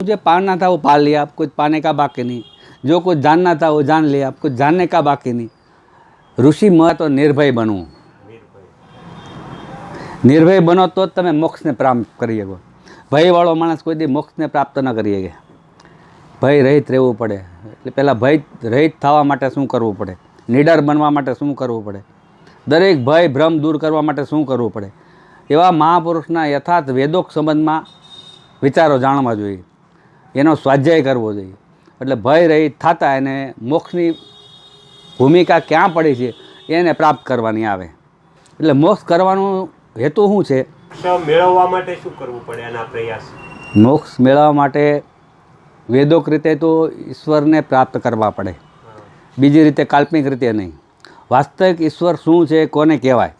मुझे पाना था वो पा लिया अब कुछ पाने का बाकी नहीं जो कुछ जानना था वो जान लिया अब कुछ जानने का बाकी नहीं ઋષિ મહ તો નિર્ભય બનવું નિર્ભય બનો તો જ તમે મોક્ષને પ્રાપ્ત કરી શકો ભયવાળો માણસ કોઈ દી મોક્ષને પ્રાપ્ત ન કરી શકે ભય રહિત રહેવું પડે એટલે પહેલાં ભય રહિત થવા માટે શું કરવું પડે નીડર બનવા માટે શું કરવું પડે દરેક ભય ભ્રમ દૂર કરવા માટે શું કરવું પડે એવા મહાપુરુષના યથાર્થ વેદોક સંબંધમાં વિચારો જાણવા જોઈએ એનો સ્વાધ્યાય કરવો જોઈએ. એટલે ભય રહિત થતાં એને મોક્ષની ભૂમિકા ક્યાં પડી છે એને પ્રાપ્ત કરવાની આવે. એટલે મોક્ષ કરવાનું હેતુ શું છે? મેળવવા માટે શું કરવું પડે એના પ્રયાસ? મોક્ષ મેળવવા માટે વેદોક રીતે તો ઈશ્વરને પ્રાપ્ત કરવા પડે. બીજી રીતે કાલ્પનિક રીતે નહીં. વાસ્તવિક ઈશ્વર શું છે કોને કહેવાય?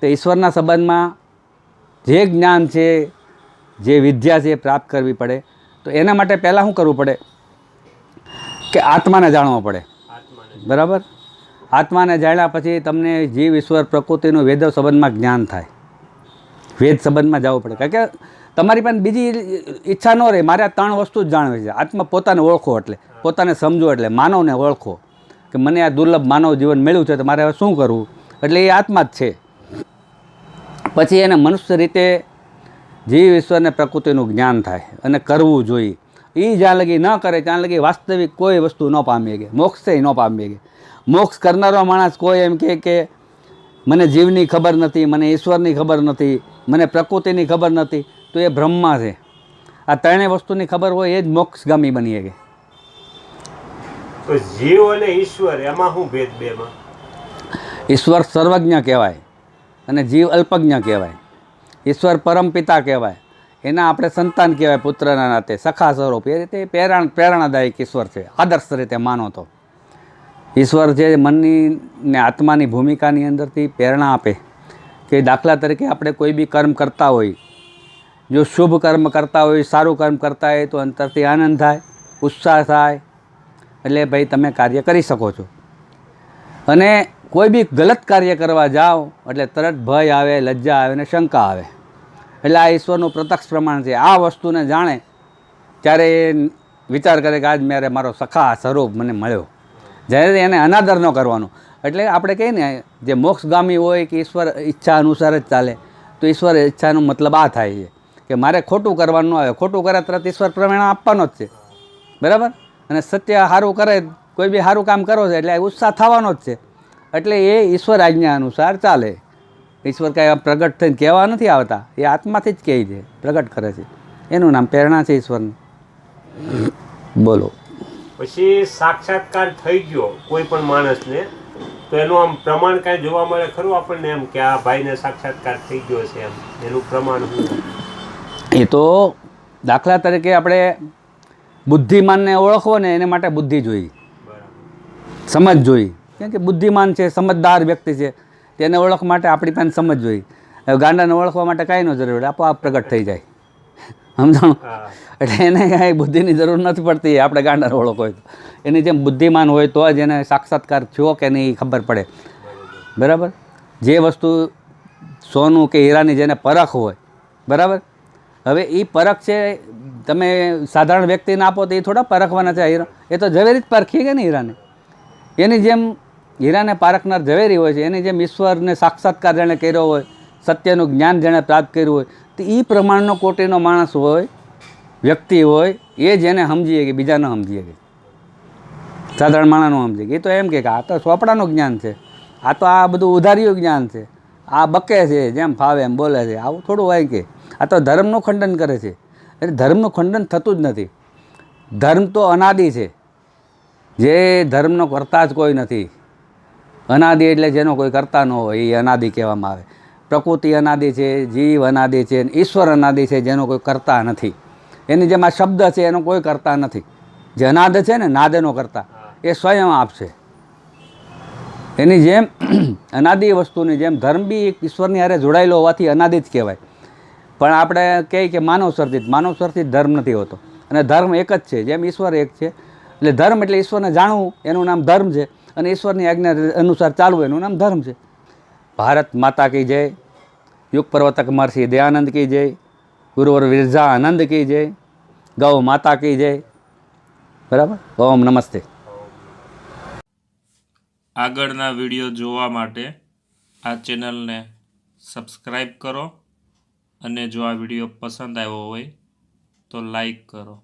તો ઈશ્વરના સંબંધમાં જે જ્ઞાન છે જે વિદ્યા છે એ પ્રાપ્ત કરવી પડે. તો એના માટે પહેલાં શું કરવું પડે? કે આત્માને જાણવો પડે. બરાબર? આત્માને જાણ્યા પછી તમને જીવ, ઈશ્વર, પ્રકૃતિનું વેદ સંબંધમાં જ્ઞાન થાય. વેદ સંબંધમાં જવું પડે. કારણ કે તમારી પાસે બીજી ઈચ્છા ન રહે. મારે આ ત્રણ વસ્તુ જ જાણવી છે. આત્મા પોતાને ઓળખો એટલે. પોતાને સમજો એટલે. માનવને ઓળખો. કે મને આ દુર્લભ માનવ જીવન મળ્યું છે તો મારે હવે શું કરવું? એટલે એ આત્મા જ છે. પછી એને મનુષ્ય રીતે જીવ ઈશ્વરને પ્રકૃતિનું જ્ઞાન થાય અને કરવું જોઈએ. એ જ્યાં લગી ન કરે ત્યાં લગી વાસ્તવિક કોઈ વસ્તુ ન પામી શકે. મોક્ષે ન પામી શકે. મોક્ષ કરનારો માણસ કોઈ એમ કહે કે મને જીવની ખબર નથી મને ઈશ્વરની ખબર નથી મને પ્રકૃતિની ખબર નથી. તો એ બ્રહ્મા છે. આ ત્રણેય વસ્તુની ખબર હોય એ જ મોક્ષગામી બની શકે. તો જીવ અને ઈશ્વર એમાં શું ભેદ બેમાં? ઈશ્વર સર્વજ્ઞ કહેવાય અને જીવ અલ્પજ્ઞ કહેવાય. ઈશ્વર પરમપિતા કહેવાય. એના આપણે સંતાન કહેવાય પુત્રના નાતે, સખા સ્વરૂપ. એ રીતે પ્રેરણ, પ્રેરણાદાયક ઈશ્વર છે, આદર્શ રીતે માનો તો. ઈશ્વર જે મનની ને આત્માની ભૂમિકાની અંદરથી પ્રેરણા આપે કે દાખલા તરીકે આપણે કોઈ બી કર્મ કરતા હોય, જો શુભ કર્મ કરતા હોય, સારું કર્મ કરતા હોય, તો અંતરથી આનંદ થાય, ઉત્સાહ થાય. એટલે ભાઈ તમે કાર્ય કરી શકો છો. અને કોઈ બી ગલત કાર્ય કરવા જાઓ, એટલે તરત ભય આવે, લજ્જા આવે અને શંકા આવે. એટલે આ ઈશ્વરનું પ્રત્યક્ષ પ્રમાણ છે. આ વસ્તુને જાણે ત્યારે એ વિચાર કરે કે આજ મેરે મારો સખા સ્વરૂપ મને મળ્યો. જ્યારે એને અનાદર ન કરવાનો. એટલે આપણે કહીએ ને, જે મોક્ષગામી હોય કે ઈશ્વર ઈચ્છા અનુસાર જ ચાલે, તો ઈશ્વર ઈચ્છાનો મતલબ આ થાય છે કે મારે ખોટું કરવાનું ન આવે. ખોટું કરે તરત ઈશ્વર પ્રમાણે આપવાનો જ છે. બરાબર? અને સત્ય સારું કરે, કોઈ બી સારું કામ કરો છે, એટલે ઉત્સાહ થવાનો જ છે. એટલે એ ઈશ્વર આજ્ઞા અનુસાર ચાલે. ઈશ્વર કાંઈ પ્રગટ થઈને કહેવા નથી આવતા. એ આત્માથી જ કહે છે પ્રગટ કરે છે. એનું નામ પ્રેરણા છે ઈશ્વરનું. બોલો. પછી સાક્ષાત્કાર થઈ ગયો કોઈ પણ માણસને તો એનું આમ પ્રમાણ કાંઈ જોવા મળે ખરું આપણને એમ કે આ ભાઈને સાક્ષાત્કાર થઈ ગયો છે એમ? એનું પ્રમાણ એ તો દાખલા તરીકે આપણે બુદ્ધિમાનને ઓળખવો ને એને માટે બુદ્ધિ જોઈ સમજ જોઈ કેમ કે બુદ્ધિમાન છે સમજદાર વ્યક્તિ છે તેને ઓળખ માટે આપણી પાસે સમજ જોઈ હવે ગાંડાને ઓળખવા માટે કાંઈ ન જરૂર આપોઆપ પ્રગટ થઈ જાય. સમજાણું? એટલે એને કાંઈ બુદ્ધિની જરૂર નથી પડતી આપણે ગાંડાને ઓળખ હોય તો. એની જેમ બુદ્ધિમાન હોય તો જ એને સાક્ષાત્કાર થયો કે નહીં એ ખબર પડે. બરાબર? જે વસ્તુ સોનું કે હીરાની જેને પરખ હોય બરાબર? હવે એ પરખ છે તમે સાધારણ વ્યક્તિને આપો તો એ થોડા પરખવાના છે હીરા. એ તો ઝવેરી જ પરખી કે ને હીરાને? એની જેમ હીરાને પારખનાર ઝવેરી હોય છે, એની જેમ ઈશ્વરને સાક્ષાત્કાર જેણે કર્યો હોય, સત્યનું જ્ઞાન જેણે પ્રાપ્ત કર્યું હોય, તો એ પ્રમાણનો કોટીનો માણસ હોય, વ્યક્તિ હોય, એ જેને સમજીએ કે બીજા ન સમજીએ કે. સાધારણ માણસનું સમજીએ કે. એ તો એમ કે આ તો સોપડાનું જ્ઞાન છે. આ તો આ બધું ઉધાર્યું જ્ઞાન છે. આ બકે છે, જેમ ફાવે એમ બોલે છે. આવું થોડું હોય કે. આ તો ધર્મનું ખંડન કરે છે. એટલે ધર્મનું ખંડન થતું જ નથી. ધર્મ તો અનાદિ છે. જે ધર્મનો કરતા જ કોઈ નથી. અનાદિ એટલે જેનો કોઈ કરતા ન હોય એ અનાદિ કહેવામાં આવે. પ્રકૃતિ અનાદિ છે, જીવ અનાદિ છે, ઈશ્વર અનાદિ છે, જેનો કોઈ કરતા નથી. એની જેમ શબ્દ છે, એનો કોઈ કરતા નથી. જે અનાદ છે ને, નાદનો કરતા, એ સ્વયં આપશે. એની જેમ અનાદિ વસ્તુની જેમ ધર્મ બી એક ઈશ્વરની હારે જોડાયેલો હોવાથી અનાદિ જ કહેવાય. પણ આપણે કહીએ કે માનવ સર્જિત માનવ સર્જિત ધર્મ નથી હોતો. અને ધર્મ એક જ છે, જેમ ઈશ્વર એક છે. એટલે ધર્મ એટલે ઈશ્વરને જાણવું, એનું નામ ધર્મ છે. અને ઈશ્વરની આજ્ઞા અનુસાર ચાલવું એનું નામ ધર્મ છે. ભારત માતા કી જય, યુગ પર્વતક મહર્ષિ દયાનંદ કી જય, ગુરુવર વિરજા આનંદ કી જય, ગૌ માતા કી જય. બરાબર? ઓમ નમસ્તે. આગળના વીડિયો જોવા માટે આ ચેનલને સબસ્ક્રાઈબ કરો અને જો આ વીડિયો પસંદ આવ્યો હોય તો લાઈક કરો.